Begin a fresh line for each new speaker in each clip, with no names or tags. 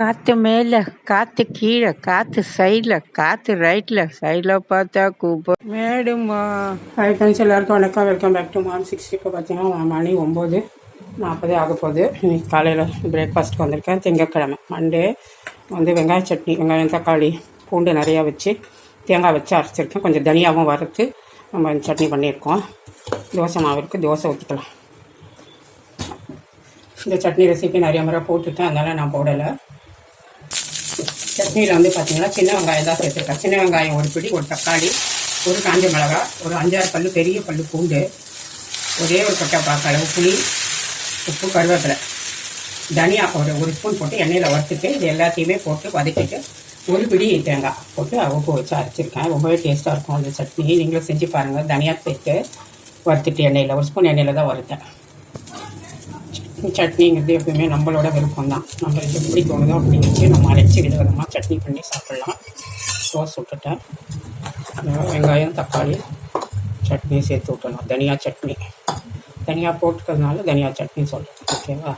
காற்று மேலே காற்று கீழே காற்று சைடில் காற்று ரைட்டில் சைடில் பார்த்தா கூப்ப. மேடுமா?
ஹாய் ஃப்ரெண்ட்ஸ் எல்லாருக்கும் வணக்கம். Welcome back to morning six இப்போ பார்த்தீங்கன்னா மணி ஒம்பது நாற்பது ஆக போகுது. இன்னைக்கு காலையில் பிரேக்ஃபாஸ்ட்டுக்கு வந்திருக்கேன். திங்கக்கிழமை. மண்டே வந்து வெங்காய சட்னி வெங்காயம் தக்காளி பூண்டு நிறையா வச்சு தேங்காய் வச்சு அரைச்சிருக்கேன். கொஞ்சம் தனியாகவும் வறுத்து நம்ம சட்னி பண்ணியிருக்கோம். தோசை மாவு இருக்குது தோசை ஊற்றிக்கலாம் இந்த சட்னி ரெசிபி நிறைய முறை போட்டுட்டேன். அதனால் நான் போடலை. சட்னியில் வந்து பார்த்தீங்கன்னா சின்ன வெங்காயம் தான் சேர்த்துருக்கேன். சின்ன வெங்காயம் ஒரு பிடி ஒரு தக்காளி ஒரு காஞ்ச மிளகா ஒரு அஞ்சாறு பல்லு பெரிய பல்லு பூண்டு ஒரே ஒரு கொட்டை பாக்க அளவு புளி உப்பு கருவேப்பிலை தனியா ஒரு ஒரு ஸ்பூன் போட்டு எண்ணெயில் வறுத்துட்டு இது எல்லாத்தையுமே போட்டு வதக்கிட்டு ஒரு பிடி தேங்காய் போட்டு உப்பு வச்சு அரைச்சிருக்கேன். ரொம்பவே டேஸ்ட்டாக இருக்கும் அந்த சட்னி. நீங்களும் செஞ்சு பாருங்கள் தனியா சேர்த்து வறுத்துட்டு எண்ணெயில் ஒரு ஸ்பூன் எண்ணெயில் தான் வறுத்தேன். சட்னிங்கிறது எப்பவுமே நம்மளோட விருப்பம் தான் நம்மளுக்கு எப்படி தோணுதோ அப்படி வச்சு நம்ம அரைச்சி விதவிதமாக சட்னி பண்ணி சாப்பிட்லாம். தோசை விட்டுட்டேன். வெங்காயம் தக்காளி சட்னி சேர்த்து விட்டணும் தனியா சட்னி. தனியாக போட்டுக்கிறதுனால தனியா சட்னி சொல்கிறேன் ஓகேவா?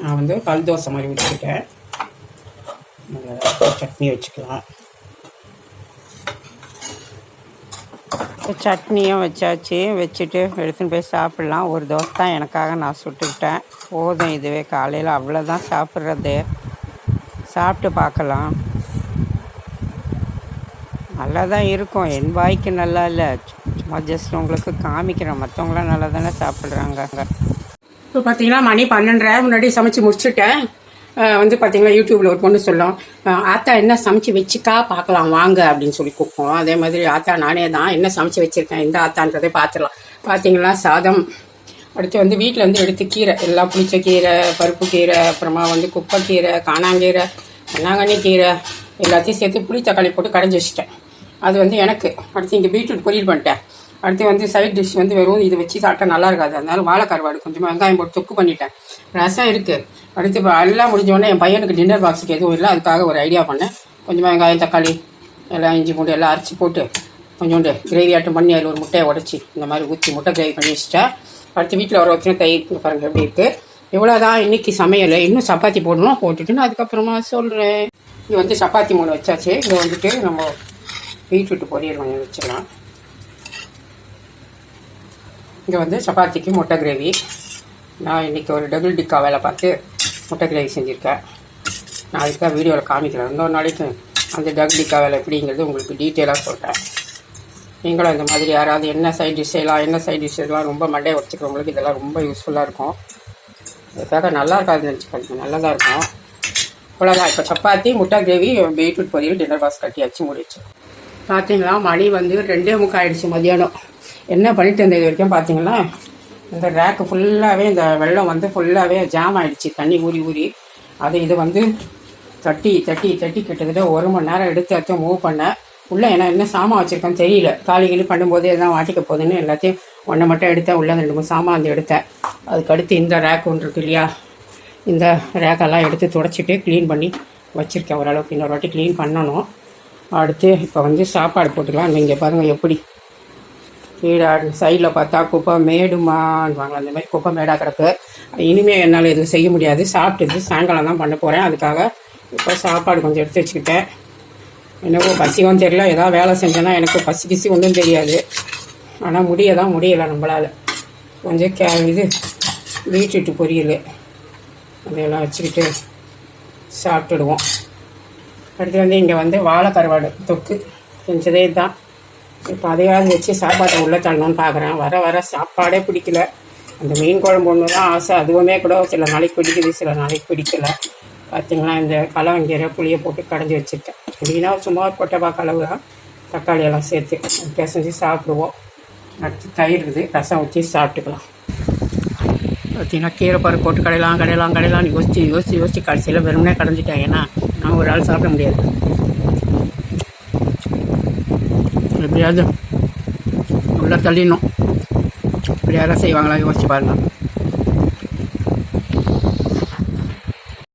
நான் வந்து கல் தோசை மாதிரி வச்சுக்கிட்டேன் சட்னி வச்சுக்கலாம்.
சட்னியும் வச்சாச்சு வச்சுட்டு எடுத்துன்னு போய் சாப்பிட்லாம். ஒரு தோசை தான் எனக்காக நான் சுட்டுக்கிட்டேன். போதும் இதுவே காலையில் அவ்வளோதான் சாப்பிட்றது. சாப்பிட்டு பார்க்கலாம். நல்லா தான் இருக்கும். என் வாய்க்கு நல்லா இல்லை. சும்மா ஜஸ்ட் உங்களுக்கு காமிக்கிறேன். மற்றவங்களாம் நல்லா தானே சாப்பிட்றாங்க.
இப்போ பார்த்தீங்கன்னா மணி பன்னெண்டரை முன்னாடி சமைச்சு முடிச்சுட்டேன். வந்து பார்த்தீங்கன்னா யூடியூப்ல ஒரு பொண்ணு சொல்லும் ஆத்தா என்ன சமைச்சு வச்சுக்கா பார்க்கலாம் வாங்க அப்படின்னு சொல்லி கூப்பிடும் அதே மாதிரி ஆத்தா நானே தான் என்ன சமைச்சு வச்சிருக்கேன் இந்த ஆத்தான்றதை பார்த்துடலாம் பார்த்தீங்களா சாதம். அடுத்து வந்து வீட்டில் வந்து எடுத்து கீரை எல்லாம் புளிச்ச கீரை பருப்பு கீரை அப்புறமா வந்து குப்பைக்கீரை காணாங்கீரை பொன்னாங்கண்ணி கீரை எல்லாத்தையும் சேர்த்து புளி தக்காளி போட்டு கடைஞ்சி வச்சுட்டேன். அது வந்து எனக்கு. அடுத்து இங்கே பீட்ரூட் பொரியல் பண்ணிட்டேன். அடுத்து வந்து சைட் டிஷ் வந்து வெறும் இது வச்சு சாப்பிட்டா நல்லா இருக்காது. அதனால வாழை கருவாடு கொஞ்சமாக வெங்காயம் போட்டு தொக்கு பண்ணிட்டேன். ரசம் இருக்குது அடுத்து இப்போ எல்லாம் முடிஞ்சோடனே என் பையனுக்கு டின்னர் பாக்ஸுக்கு எதுவும் இல்லை. அதுக்காக ஒரு ஐடியா பண்ணேன். கொஞ்சமாக வெங்காயம் தக்காளி எல்லாம் இஞ்சி பூண்டு எல்லாம் அரைச்சி போட்டு கொஞ்சோண்டு கிரேவி ஆட்டம் பண்ணி அதில் ஒரு முட்டையை உடச்சி இந்த மாதிரி ஊற்றி முட்டை கிரேவி பண்ணி வச்சுட்டேன் அடுத்து வீட்டில் வர வச்சுனா தயிர் இங்க பாருங்க எப்படி இருக்குது இவ்வளோதான் இன்றைக்கி சமையல். இன்னும் சப்பாத்தி போடணும்? போட்டுட்டு நான் அதுக்கப்புறமா சொல்கிறேன் இங்கே வந்து சப்பாத்தி மூணு வச்சாச்சு. இங்கே வந்துட்டு நம்ம பீட்ரூட் பொரியல் கொஞ்சம் வச்சிடலாம். இங்கே வந்து சப்பாத்திக்கு முட்டை கிரேவி நான் இன்றைக்கி ஒரு டபுள் டிக்கா வேலை பார்த்து முட்டை கிரேவி செஞ்சுருக்கேன். நான் அதுக்காக வீடியோவில் காமிக்கிறேன். இன்னொரு நாளைக்கு அந்த டபுள் டிக்கா வேலை எப்படிங்கிறது உங்களுக்கு டீட்டெயிலாக சொல்கிறேன் நீங்களும் இந்த மாதிரி யாராவது என்ன சைட் டிஷ் செய்யலாம் என்ன சைட் டிஷ் செய்யலாம் ரொம்ப மண்டையை உடச்சிக்கிறவங்களுக்கு இதெல்லாம் ரொம்ப யூஸ்ஃபுல்லாக இருக்கும். அதுக்காக நல்லா இருக்காதுன்னு நினச்சிக்காதீங்க. நல்லா தான் இருக்கும். அவ்வளோதான் இப்போ சப்பாத்தி முட்டை கிரேவி பீட்ரூட் பொரியல் டின்னர் பாக்ஸ் கட்டியாச்சு முடிச்சு பார்த்தீங்களா மணி வந்து ரெண்டே முக்காயிடுச்சு மதியானம். என்ன பண்ணிட்டு இருந்தது வரைக்கும் பார்த்தீங்கன்னா இந்த ரேக்கு ஃபுல்லாகவே இந்த வெள்ளம் வந்து ஃபுல்லாகவே ஜாம் ஆயிடுச்சு. தண்ணி ஊறி ஊறி. அது இது வந்து தட்டி தட்டி தட்டி கிட்டத்தட்ட ஒரு மணி நேரம் எடுத்து எடுத்து மூவ் பண்ணேன் உள்ளே ஏன்னா என்ன சாமான் வச்சுருக்கேன்னு தெரியல. காலி பண்ணும்போது எதாவது வாட்டிக்க போகுதுன்னு எல்லாத்தையும் ஒன்றை மட்டும் எடுத்தேன். உள்ளே ரெண்டு மூணு சாமான் வந்து எடுத்தேன். அதுக்கடுத்து இந்த ரேக் ஒன்று இருக்கு இல்லையா? இந்த ரேக்கெல்லாம் எடுத்து துடைச்சிட்டு க்ளீன் பண்ணி வச்சுருக்கேன். ஓரளவுக்கு இன்னொரு வாட்டி க்ளீன் பண்ணணும். அடுத்து இப்போ வந்து சாப்பாடு போட்டுக்கலாம். நீங்கள் பாருங்கள் எப்படி கீழே சைடில் பார்த்தா குப்பை மேடுமான்வாங்க அந்த மாதிரி குப்பை மேடாக கிடக்கு. இனிமேல் என்னால் எதுவும் செய்ய முடியாது. சாப்பிட்டுட்டு சாயங்காலம் தான் பண்ண போகிறேன் அதுக்காக இப்போ சாப்பாடு கொஞ்சம் எடுத்து வச்சுக்கிட்டேன். என்னவோ பசிக்கும் தெரியல. ஏதாவது வேலை செஞ்சேன்னா எனக்கு பசி கிசி ஒன்றும் தெரியாது. ஆனால் முடிய தான் முடியலை நம்மளால். கொஞ்சம் கே இது பீட்ரூட் பொரியல். அதையெல்லாம் வச்சுக்கிட்டு சாப்பிட்டுடுவோம். அடுத்து வந்து இங்கே வந்து வாழை கருவாடு தொக்கு. செஞ்சதே தான் இப்போ அதையாவது வச்சு சாப்பாட்டை உள்ளே தள்ளணும்னு பார்க்குறேன் வர வர சாப்பாடே பிடிக்கல. அந்த மீன் குழம்பு ஒன்று தான் ஆசை. அதுவுமே கூட சில நாளைக்கு பிடிக்குது சில நாளைக்கு பிடிக்கல. பார்த்தீங்களா இந்த கலவங்கீரை புளியை போட்டு கடைஞ்சி வச்சுருக்கேன் எப்படின்னா சும்மா கொட்டைப்பா கலவு தான். தக்காளி எல்லாம் சேர்த்து பிசைஞ்சு சாப்பிடுவோம். அடுத்து தயிர் இருக்குது. ரசம் ஊற்றி சாப்பிட்டுக்கலாம். பார்த்தீங்கன்னா கீரை பருப்பு போட்டு கடையலாம் கடையலாம் கடையலாம்னு யோசிச்சு யோசிச்சு யோசிச்சு கடைசியில் வெறுமனே கடைஞ்சிட்டேன். ஏன்னா நான் ஒரு ஆள் சாப்பிட முடியாது. எப்படியாவது உள்ளே தள்ளிடணும் இப்படி யாராவது செய்வாங்களா யோசிச்சு பாருங்க